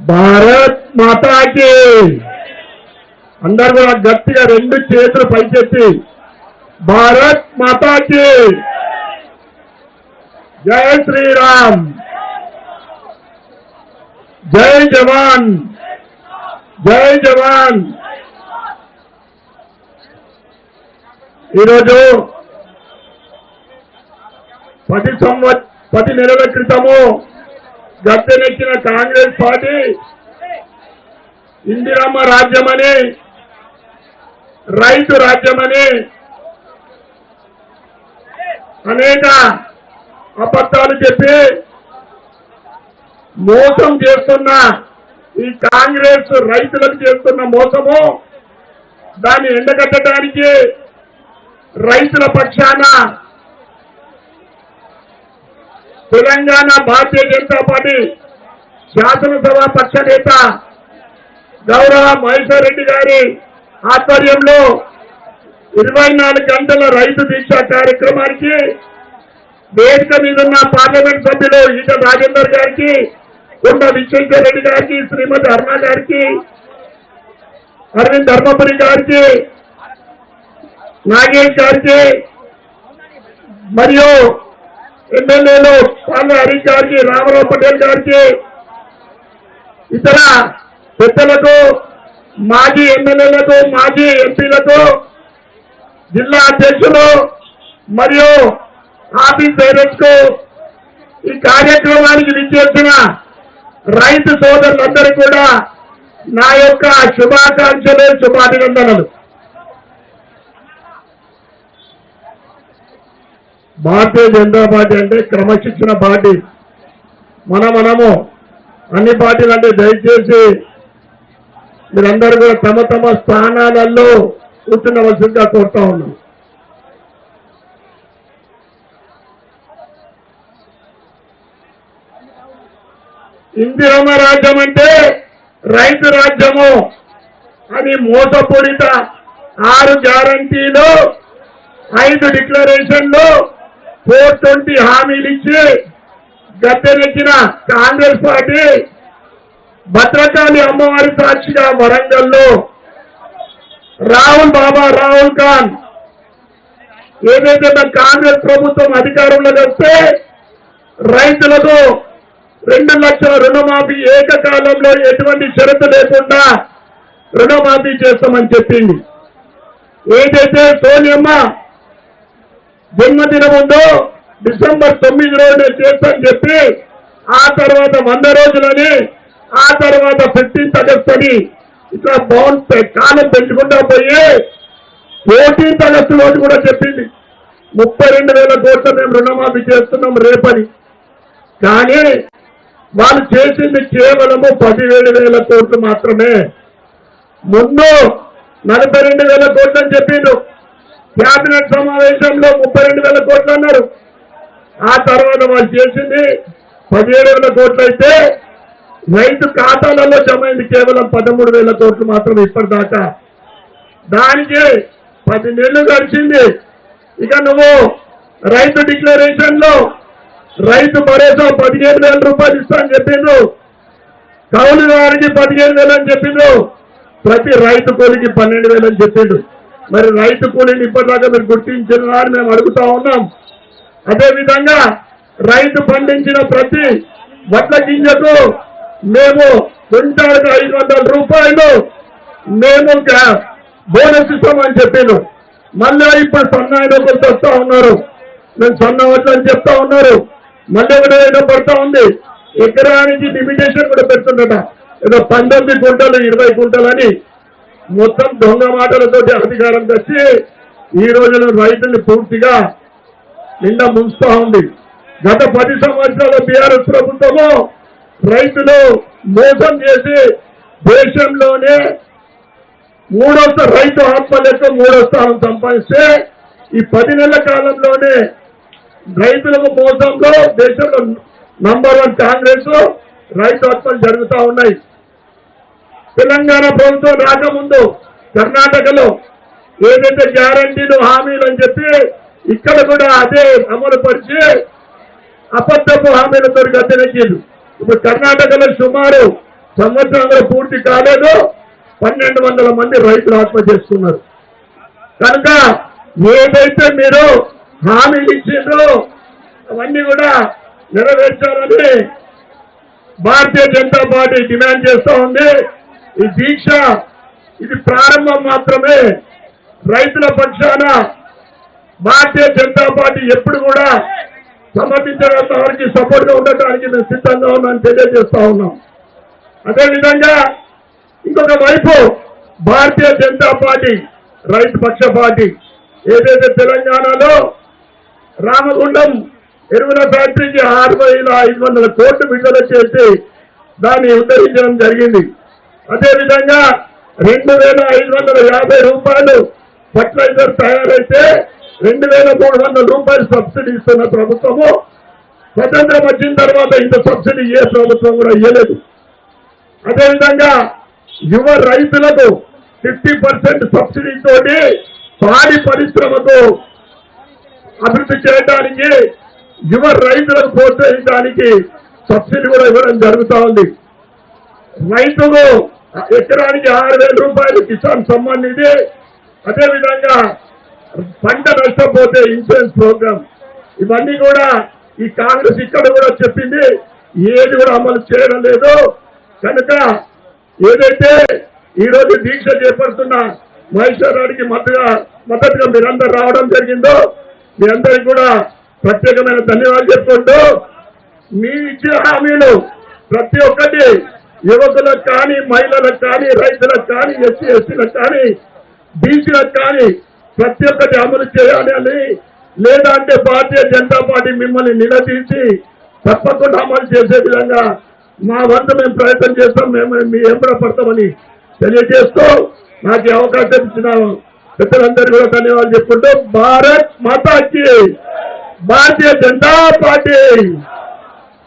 భారత్ మాతాకి. అందరు కూడా గట్టిగా రెండు చేతులు పైకెత్తి భారత్ మాతాకి. జై శ్రీరామ్. జై జవాన్. జై జవాన్. ఈరోజు పది సంవత్ పది నెలల క్రితము గద్దెనెక్కిన కాంగ్రెస్ పార్టీ ఇందిరమ్మ రాజ్యమని రైతు రాజ్యమని అనేక అబద్ధాలు చెప్పి మోసం చేస్తున్న ఈ కాంగ్రెస్ రైతులకు చేస్తున్న మోసము దాన్ని ఎండగట్టడానికి రైతుల పక్షాన తెలంగాణ భారతీయ జనతా పార్టీ శాసనసభ పక్ష నేత గౌరవ మహేశ్వర్ రెడ్డి గారి ఆధ్వర్యంలో ఇరవై గంటల రైతు దీక్ష కార్యక్రమానికి వేదిక మీద ఉన్న పార్లమెంట్ సభ్యులు ఈట రాజేందర్ గారికి కొండ విశ్వేశ్వర రెడ్డి గారికి శ్రీమతి అర్ణ గారికి అరవింద్ ధర్మపురి గారికి నాగేష్ గారికి మరియు ఎమ్మెల్యేలు పాల హరీష్ గారికి రామారావు పటేల్ గారికి ఇతర పెద్దలకు మాజీ ఎమ్మెల్యేలకు మాజీ ఎంపీలకు జిల్లా అధ్యక్షులు మరియు ఆఫీస్ డైరెక్ట్ ఈ కార్యక్రమానికి విచ్చేసిన రైతు సోదరులందరూ కూడా నా యొక్క శుభాకాంక్షలు శుభాభినందనలు. భారతీయ జనతా పార్టీ అంటే క్రమశిక్షణ పార్టీ. మన మనము అన్ని పార్టీలు అంటే దయచేసి మీరందరూ కూడా తమ తమ స్థానాలలో కూర్చున్నవలసిందిగా కోరుతా ఉన్నాం. ఇందిరమ్మ రాజ్యం అంటే రైతు రాజ్యము. అని మోసపూరిత ఆరు గ్యారంటీలు ఐదు డిక్లరేషన్లు ఫోర్ ట్వంటీ హామీలు ఇచ్చి గద్దెనెక్కిన కాంగ్రెస్ పార్టీ భద్రకాళి అమ్మవారి సాక్షిగా వరంగల్లో రాహుల్ బాబా రాహుల్ ఖాన్ ఏదైతే కాంగ్రెస్ ప్రభుత్వం అధికారంలోకి వస్తే రైతులకు రెండు లక్షల రుణమాఫీ ఏకకాలంలో ఎటువంటి షరతు లేకుండా రుణమాఫీ చేస్తామని చెప్పింది. ఏదైతే సోనియమ్మ జన్మదినం ఉందో డిసెంబర్ తొమ్మిది రోజులు చేస్తామని చెప్పి ఆ తర్వాత వంద రోజులని ఆ తర్వాత ఫిఫ్టీన్త్ ఆగస్ట్ అని ఇట్లా బాగుంటే కాలం పెంచుకుంటా పోయి ఫోర్టీన్త్ ఆగస్టు రోజు కూడా చెప్పింది. ముప్పై రెండు వేల కోట్లు మేము రుణమాఫీ చేస్తున్నాం రేపని. కానీ వాళ్ళు చేసింది కేవలము పదిహేడు వేల కోట్లు మాత్రమే. ముందు నలభై రెండు వేల కోట్లు అని చెప్పిండు. క్యాబినెట్ సమావేశంలో ముప్పై రెండు వేల కోట్లు అన్నారు. ఆ తర్వాత వాళ్ళు చేసింది పదిహేడు వేల కోట్లు అయితే రైతు ఖాతాలలో జమ అయింది. కేవలం పదమూడు వేల కోట్లు మాత్రం ఇప్పటిదాకా. దానికి పది నెలలు గడిచింది. ఇక నువ్వు రైతు డిక్లరేషన్లో రైతు భరోసా పదిహేను వేల రూపాయలు ఇస్తా అని చెప్పిండ్రు కౌలు వారికి పదిహేను వేలు అని చెప్పిండ్రు ప్రతి రైతు కూలికి పన్నెండు వేలు అని చెప్పిండ్రు మరి రైతు కూలీని ఇప్పటిదాకా మీరు గుర్తించిన మేము అడుగుతా ఉన్నాం. అదేవిధంగా రైతు పండించిన ప్రతి వడ్ల గింజకు మేము క్వింటాలకు ఐదు వందల రూపాయలు మేము బోనస్ ఇస్తామని చెప్పాను. మళ్ళీ ఇప్పుడు సన్నాయి ఒకరు ఉన్నారు. మేము సన్న వడ్లు అని చెప్తా ఉన్నారు. మళ్ళీ ఒకటి ఏదో పడతా ఉంది. ఎకరానికి లిమిటేషన్ కూడా పెడుతుండట ఏదో పంతొమ్మిది గుంటలు ఇరవై గుంటలు అని మొత్తం దొంగ మాటలతో అధికారం తెచ్చి ఈ రోజున రైతుల్ని పూర్తిగా నిండా ముంచుతా ఉంది. గత పది సంవత్సరాల బీఆర్ఎస్ ప్రభుత్వము రైతులు మోసం చేసి దేశంలోనే మూడో రైతు ఆత్మ మూడో స్థానం సంపాదిస్తే ఈ పది నెలల కాలంలోనే రైతులకు మోసంలో దేశంలో నంబర్ వన్ కాంగ్రెస్ రైతు ఆత్మలు జరుగుతూ ఉన్నాయి. తెలంగాణ ప్రభుత్వం రాకముందు కర్ణాటకలో ఏదైతే గ్యారంటీలు హామీలు అని చెప్పి ఇక్కడ కూడా అదే అమలు పరిచి అబద్ధపు హామీలతో గద్దెనెక్కింది ఇప్పుడు కర్ణాటకలో సుమారు సంవత్సరంలో పూర్తి కాలేదు. పన్నెండు వందల మంది రైతులు ఆత్మహత్య చేసుకున్నారు. కనుక ఏదైతే మీరు హామీలు ఇచ్చిందో అవన్నీ కూడా నెరవేర్చాలని భారతీయ జనతా పార్టీ డిమాండ్ చేస్తూ ఉంది. ఈ దీక్ష ఇది ప్రారంభం మాత్రమే. రైతుల పక్షాన భారతీయ జనతా పార్టీ ఎప్పుడు కూడా సమర్థించడంత వారికి సపోర్ట్గా ఉండటానికి మేము సిద్ధంగా ఉన్నామని తెలియజేస్తా ఉన్నాం. అదేవిధంగా ఇంకొక వైపు భారతీయ జనతా పార్టీ రైతు పక్ష పార్టీ ఏదైతే తెలంగాణలో రామగుండం ఎరువుల ఫ్యాక్టరీకి ఆరు వేల ఐదు వందల కోట్లు విడుదల చేసి దాన్ని ఉద్ధరించడం జరిగింది. అదేవిధంగా రెండు వేల ఐదు వందల యాభై రూపాయలు ఫర్టిలైజర్ తయారైతే రెండు వేల మూడు వందల రూపాయలు సబ్సిడీ ఇస్తున్న ప్రభుత్వము. స్వతంత్రం వచ్చిన తర్వాత ఇంత సబ్సిడీ ఏ ప్రభుత్వం కూడా ఇవ్వలేదు అదేవిధంగా యువ రైతులకు ఫిఫ్టీ పర్సెంట్ సబ్సిడీతోటి పాడి పరిశ్రమకు అభివృద్ధి చేయడానికి యువ రైతులకు ప్రోత్సహించడానికి సబ్సిడీ కూడా ఇవ్వడం జరుగుతూ ఉంది. రైతుకు ఎకరానికి ఆరు వేల రూపాయలు కిసాన్ సమ్మాన్ నిధి. అదేవిధంగా పంట నష్టపోతే ఇన్సూరెన్స్ ప్రోగ్రామ్. ఇవన్నీ కూడా ఈ కాంగ్రెస్ ఇక్కడ కూడా చెప్పింది. ఏది కూడా అమలు చేయడం లేదు. కనుక ఏదైతే ఈరోజు దీక్ష చేపడుతున్న మహేశ్వరరావుకి మద్దతుగా మద్దతుగా మీరందరూ రావడం జరిగిందో మీ అందరికి కూడా ప్రత్యేకమైన ధన్యవాదాలు చెప్పుకుంటూ మీ ఇచ్చిన హామీలు ప్రతి ఒక్కటి యువకులకు కానీ మహిళలకు కానీ రైతులకు కానీ ఎస్సీ ఎస్టీలకు కానీ బీసీలకు కానీ ప్రతి ఒక్కటి అమలు చేయాలి అని లేదా అంటే భారతీయ జనతా పార్టీ మిమ్మల్ని నిలదీసి తప్పకుండా అమలు చేసే విధంగా మా వంతు మేము ప్రయత్నం చేస్తాం మేము మీ ఎంపడ పడతామని తెలియజేస్తూ నాకు అవకాశం ఇచ్చిన పెద్దలందరూ కూడా ధన్యవాదాలు చెప్పుకుంటూ భారత్ మాతాకి భారతీయ జనతా పార్టీ.